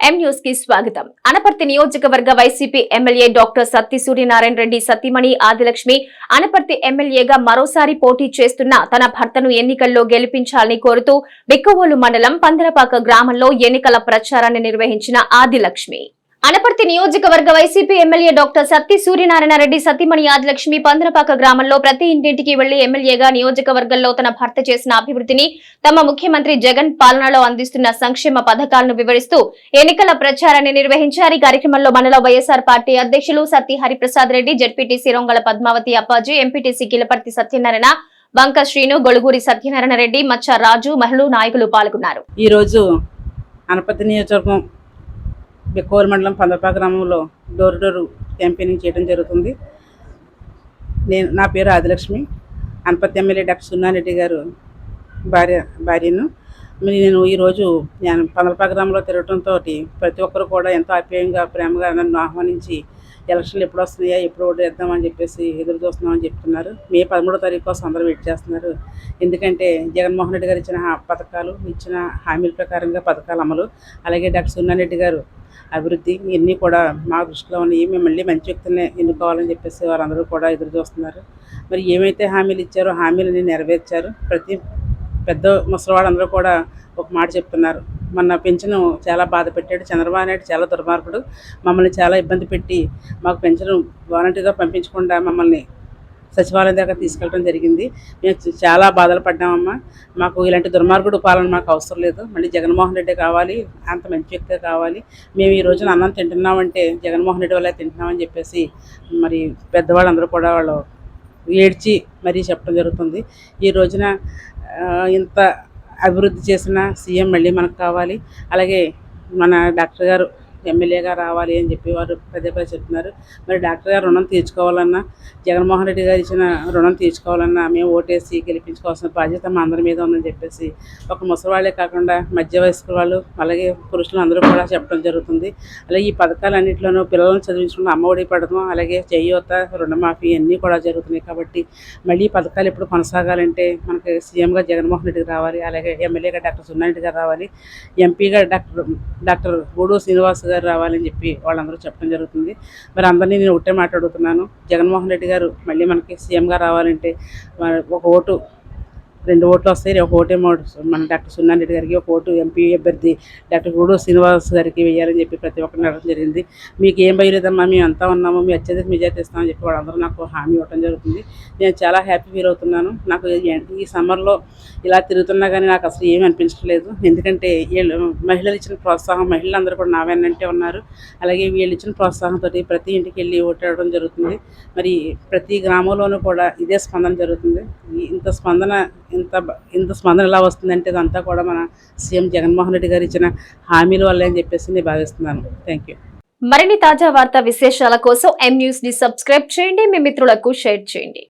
ఎం న్యూస్కి స్వాగతం. అనపర్తి నియోజకవర్గ వైసీపీ ఎమ్మెల్యే డాక్టర్ సత్తి సూర్యనారాయణ రెడ్డి సతీమణి ఆదిలక్ష్మి అనపర్తి ఎమ్మెల్యేగా మరోసారి పోటీ చేస్తున్న తన భర్తను ఎన్నికల్లో గెలిపించాలని కోరుతూ బిక్కవోలు మండలం పందరపాక గ్రామంలో ఎన్నికల ప్రచారాన్ని నిర్వహించిన ఆదిలక్ష్మి. అనపర్తి నియోజకవర్గ వైసీపీ ఎమ్మెల్యే డాక్టర్ సత్తి సూర్యనారాయణ రెడ్డి సతీమణి ఆదిలక్ష్మి పందనపాక గ్రామంలో ప్రతి ఇంటింటికి వెళ్ళి ఎమ్మెల్యేగా నియోజకవర్గంలో తన భర్త చేసిన అభివృద్ధిని తమ ముఖ్యమంత్రి జగన్ పాలనలో అందిస్తున్న సంక్షేమ పథకాలను వివరిస్తూ ఎన్నికల ప్రచారాన్ని నిర్వహించారు. ఈ కార్యక్రమంలో మండల వైఎస్ఆర్ పార్టీ అధ్యక్షులు సత్తి హరిప్రసాద్ రెడ్డి జడ్పీటీసీ రొంగల పద్మావతి అప్పాజీ ఎంపీటీసీ కిలపర్తి సత్యనారాయణ బంక శ్రీను గొలుగూరి సత్యనారాయణ రెడ్డి మచ్చ రాజు మహిళలు నాయకులు పాల్గొన్నారు. ఈరోజు అనపతి నియోజకవర్గం బిక్కోలు మండలం పందరపా గ్రామంలో డోర్ డోర్ క్యాంపెయినింగ్ చేయడం జరుగుతుంది. నేను నా పేరు ఆదిలక్ష్మి. అనపతి ఎమ్మెల్యే డాక్టర్ సున్నారెడ్డి గారు భార్య భార్యను. నేను ఈరోజు నేను పందలపా గ్రామంలో తిరగడంతో ప్రతి ఒక్కరు కూడా ఎంతో ఆప్యాయంగా ప్రేమగా నన్ను ఆహ్వానించి ఎలక్షన్లు ఎప్పుడు వస్తున్నాయా ఎప్పుడు ఓటు వేద్దామని చెప్పేసి ఎదురు చూస్తున్నామని చెప్తున్నారు. మే పదమూడో తారీఖు కోసం అందరూ వెయిట్ చేస్తున్నారు. ఎందుకంటే జగన్మోహన్ రెడ్డి గారు ఇచ్చిన హా- పథకాలు ఇచ్చిన హామీల ప్రకారంగా పథకాలు అమలు. అలాగే డాక్టర్ సున్నారెడ్డి గారు అభివృద్ధి ఇవన్నీ కూడా మా దృష్టిలో ఉన్నాయి మేము మళ్ళీ మంచి వ్యక్తులనే ఎన్నుకోవాలని చెప్పేసి వారందరూ కూడా ఎదురు చూస్తున్నారు. మరి ఏమైతే హామీలు ఇచ్చారో హామీలని నెరవేర్చారు. ప్రతి పెద్ద ముసలివాళ్ళందరూ కూడా ఒక మాట చెప్తున్నారు. మొన్న పెన్షన్ చాలా బాధ పెట్టాడు. చంద్రబాబు నాయుడు చాలా దుర్మార్గుడు. మమ్మల్ని చాలా ఇబ్బంది పెట్టి మాకు పెన్షన్ వాలంటీర్గా పంపించకుండా మమ్మల్ని సచివాలయం దగ్గర తీసుకెళ్ళడం జరిగింది. మేము చాలా బాధలు పడ్డామమ్మా. మాకు ఇలాంటి దుర్మార్గుడు పాలన మాకు అవసరం లేదు. మళ్ళీ జగన్మోహన్ రెడ్డి కావాలి అంత మంచి వ్యక్తి కావాలి. మేము ఈ రోజున అన్నం తింటున్నామంటే జగన్మోహన్ రెడ్డి వల్ల తింటున్నామని చెప్పేసి మరి పెద్దవాళ్ళందరూ కూడా వాళ్ళు ఏడ్చి మరీ చెప్పడం జరుగుతుంది. ఈ రోజున ఇంత అభివృద్ధి చేసిన సీఎం మళ్ళీ మనకు కావాలి. అలాగే మన డాక్టర్ గారు ఎమ్మెల్యేగా రావాలి అని చెప్పి వారు పదే పదే చెప్తున్నారు. మరి డాక్టర్ గారు రుణం తీర్చుకోవాలన్నా జగన్మోహన్ రెడ్డి గారు ఇచ్చిన రుణం తీర్చుకోవాలన్నా మేము ఓటేసి గెలిపించుకోవాల్సిన బాధ్యత మా అందరి మీద ఉందని చెప్పేసి ఒక ముసలివాళ్ళే కాకుండా మధ్య వయస్కుల వాళ్ళు అలాగే పురుషులు అందరూ కూడా చెప్పడం జరుగుతుంది. అలాగే ఈ పథకాలన్నింటిలోనూ పిల్లలను చదివించుకున్న అమ్మఒడి పడడం అలాగే చేయూత రుణమాఫీ అన్నీ కూడా జరుగుతున్నాయి కాబట్టి మళ్ళీ ఈ పథకాలు ఎప్పుడు కొనసాగాలంటే మనకి సీఎంగా జగన్మోహన్ రెడ్డి రావాలి అలాగే ఎమ్మెల్యేగా డాక్టర్ సున్నారెడ్డి గారు రావాలి ఎంపీగా డాక్టర్ డాక్టర్ గూడూరు శ్రీనివాస్ గారు రావాలని చెప్పి వాళ్ళందరూ చెప్పడం జరుగుతుంది. మరి అందరినీ నేను ఒకటే మాట్లాడుతున్నాను. జగన్మోహన్ రెడ్డి గారు మళ్ళీ మనకి సీఎంగా రావాలంటే ఒక ఓటు రెండు ఓట్లు వస్తాయి ఒక ఓటేమో మన డాక్టర్ సున్నారెడ్డి గారికి ఒక ఓటు ఎంపీ అభ్యర్థి డాక్టర్ గూడు శ్రీనివాస్ గారికి వేయాలని చెప్పి ప్రతి ఒక్కరిని అడగడం జరిగింది. మీకు ఏం భయలేదమ్మా మేము అంతా ఉన్నాము మీ అత్యధిక మెజార్టీ ఇస్తామని చెప్పి వాళ్ళందరూ నాకు హామీ ఇవ్వడం జరుగుతుంది. నేను చాలా హ్యాపీ ఫీల్ అవుతున్నాను. నాకు ఈ- ఈ సమ్మర్లో ఇలా తిరుగుతున్నా కానీ నాకు అసలు ఏమీ అనిపించట్లేదు. ఎందుకంటే వీళ్ళు మహిళలు ఇచ్చిన ప్రోత్సాహం మహిళలందరూ కూడా నా వెన్నంటే ఉన్నారు. అలాగే వీళ్ళు ఇచ్చిన ప్రోత్సాహంతో ప్రతి ఇంటికి వెళ్ళి ఓటాడడం జరుగుతుంది. మరి ప్రతి గ్రామంలోనూ కూడా ఇదే స్పందన జరుగుతుంది. ఇంత స్పందన ఇంత ఇంత స్పందన ఎలా వస్తుందంటే ఇదంతా కూడా మన సీఎం జగన్మోహన్ రెడ్డి గారు ఇచ్చిన హామీల వల్ల అని చెప్పేసి నేను భావిస్తున్నాను. థ్యాంక్ యూ మరిన్ని తాజా వార్తా విశేషాల కోసం ఎం న్యూస్ని సబ్స్క్రైబ్ చేయండి. మీ మిత్రులకు షేర్ చేయండి.